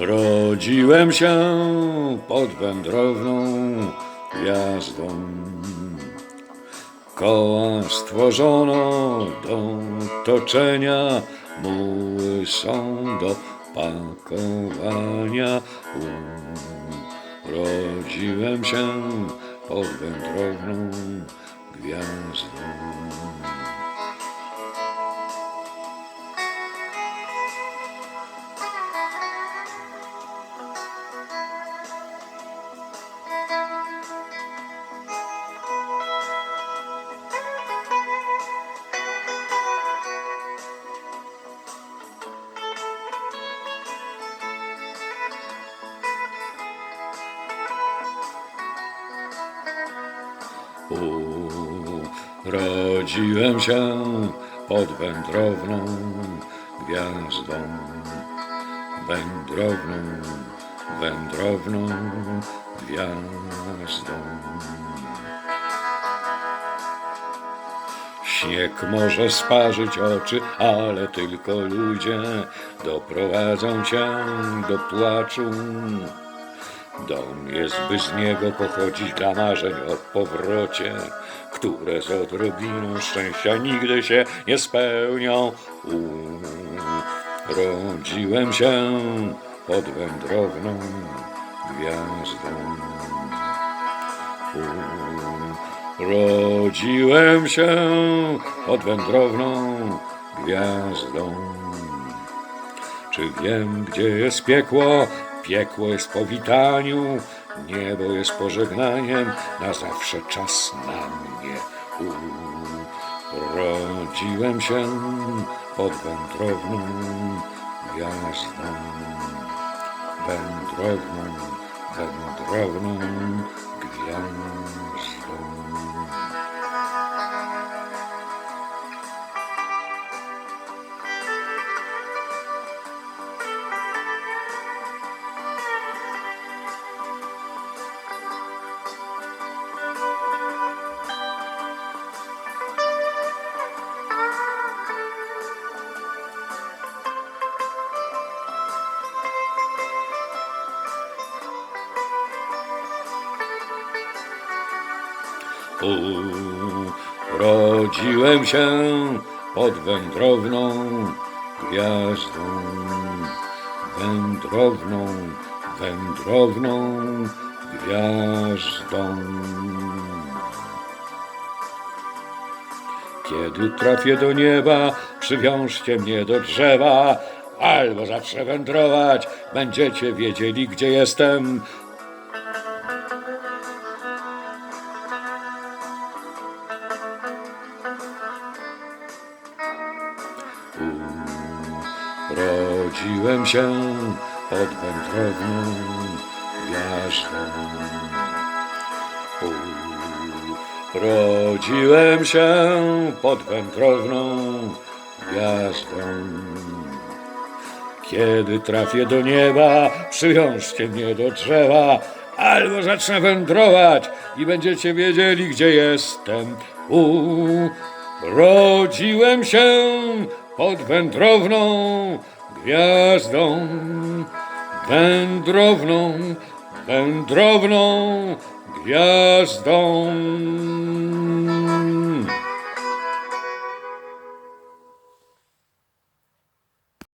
Urodziłem się pod wędrowną gwiazdą. Koła stworzono do toczenia, muły są do pakowania. Urodziłem się pod wędrowną gwiazdą. Urodziłem się pod wędrowną gwiazdą. Wędrowną, wędrowną gwiazdą. Śnieg może sparzyć oczy, ale tylko ludzie doprowadzą cię do płaczu. Dom jest, by z niego pochodzić dla marzeń o powrocie, które z odrobiną szczęścia nigdy się nie spełnią. Urodziłem się pod wędrowną gwiazdą. Urodziłem się pod wędrowną gwiazdą. Czy wiem, gdzie jest piekło? Piekło jest po witaniu, niebo jest pożegnaniem, na zawsze czas na mnie. Urodziłem się pod wędrowną gwiazdą. Wędrowną, wędrowną Urodziłem się pod wędrowną gwiazdą. Wędrowną, wędrowną gwiazdą. Kiedy trafię do nieba, przywiążcie mnie do drzewa, albo zacznę wędrować, będziecie wiedzieli, gdzie jestem. Rodziłem się pod wędrowną gwiazdą. Rodziłem się pod wędrowną gwiazdą. Kiedy trafię do nieba, przywiążcie mnie do drzewa, albo zacznę wędrować i będziecie wiedzieli, gdzie jestem. Urodziłem się pod wędrowną gwiazdą. Wędrowną, wędrowną gwiazdą.